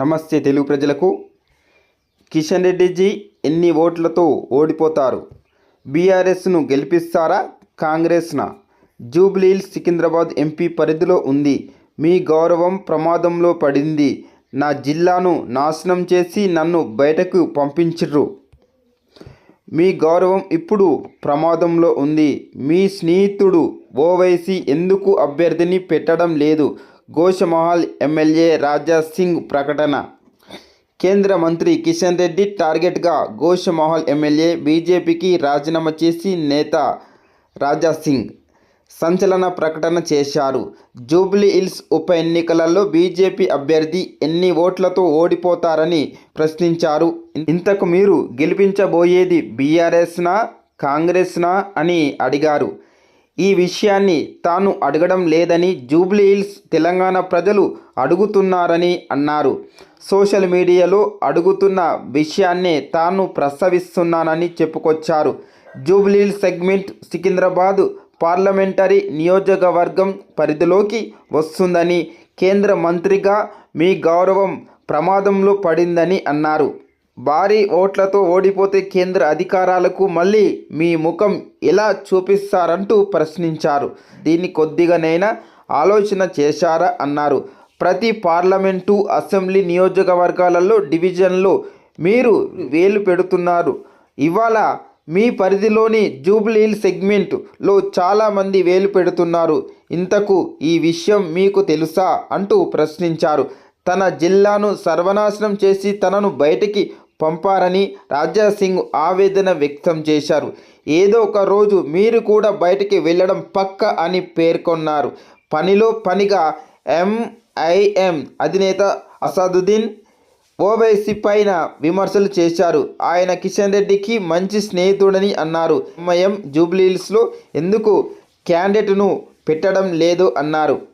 నమస్తే తెలుగు ప్రజలకు. కిషన్ రెడ్డిజీ ఎన్ని ఓట్లతో ఓడిపోతారు? బీఆర్ఎస్ను గెలిపిస్తారా? కాంగ్రెస్నా? జూబ్లీహిల్స్ సికింద్రాబాద్ ఎంపీ పరిధిలో ఉంది. మీ గౌరవం ప్రమాదంలో పడింది. నా జిల్లాను నాశనం చేసి నన్ను బయటకు పంపించరు మీ గౌరవం ఇప్పుడు ప్రమాదంలో ఉంది. మీ స్నేహితుడు ఓవైసీ ఎందుకు అభ్యర్థిని పెట్టడం లేదు? గోషమహల్ ఎమ్మెల్యే రాజా సింగ్ ప్రకటన. కేంద్ర మంత్రి కిషన్ రెడ్డి టార్గెట్గా గోషమహల్ ఎమ్మెల్యే బీజేపీకి రాజీనామా చేసి నేత రాజా సింగ్ సంచలన ప్రకటన చేశారు. జూబ్లీ హిల్స్ ఉప ఎన్నికలలో బీజేపీ అభ్యర్థి ఎన్ని ఓట్లతో ఓడిపోతారని ప్రశ్నించారు. ఇంతకు మీరు గెలిపించబోయేది బీఆర్ఎస్నా కాంగ్రెస్నా అని అడిగారు. ఈ విషయాన్ని తాను అడగడం లేదని జూబ్లీహిల్స్ తెలంగాణ ప్రజలు అడుగుతున్నారని అన్నారు. సోషల్ మీడియాలో అడుగుతున్న విషయాన్నే తాను ప్రస్తావిస్తున్నానని చెప్పుకొచ్చారు. జూబ్లీహిల్స్ సెగ్మెంట్ సికింద్రాబాద్ పార్లమెంటరీ నియోజకవర్గం పరిధిలోకి వస్తుందని కేంద్ర మంత్రిగా మీ గౌరవం ప్రమాదంలో పడిందని అన్నారు. భారీ ఓట్లతో ఓడిపోతే కేంద్ర అధికారాలకు మళ్ళీ మీ ముఖం ఎలా చూపిస్తారంటూ ప్రశ్నించారు. దీన్ని కొద్దిగానైనా ఆలోచన చేశారా అన్నారు. ప్రతి పార్లమెంటు అసెంబ్లీ నియోజకవర్గాలలో డివిజన్లో మీరు వేలు పెడుతున్నారు. ఇవాళ మీ పరిధిలోని జూబ్లీల్ సెగ్మెంట్లో చాలామంది వేలు పెడుతున్నారు. ఇంతకు ఈ విషయం మీకు తెలుసా అంటూ ప్రశ్నించారు. తన జిల్లాను సర్వనాశనం చేసి తనను బయటికి పంపారని రాజా సింగ్ ఆవేదన వ్యక్తం చేశారు. ఏదో ఒక రోజు మీరు కూడా బయటికి వెళ్ళడం పక్క అని పేర్కొన్నారు. పనిలో పనిగా ఎంఐఎం అధినేత అసదుద్దీన్ ఓవైసీ పైన విమర్శలు చేశారు. ఆయన కిషన్ రెడ్డికి మంచి స్నేహితుడని అన్నారు. ఎంఐఎం జూబ్లీహిల్స్లో ఎందుకు క్యాండిడేట్ను పెట్టడం లేదు అన్నారు.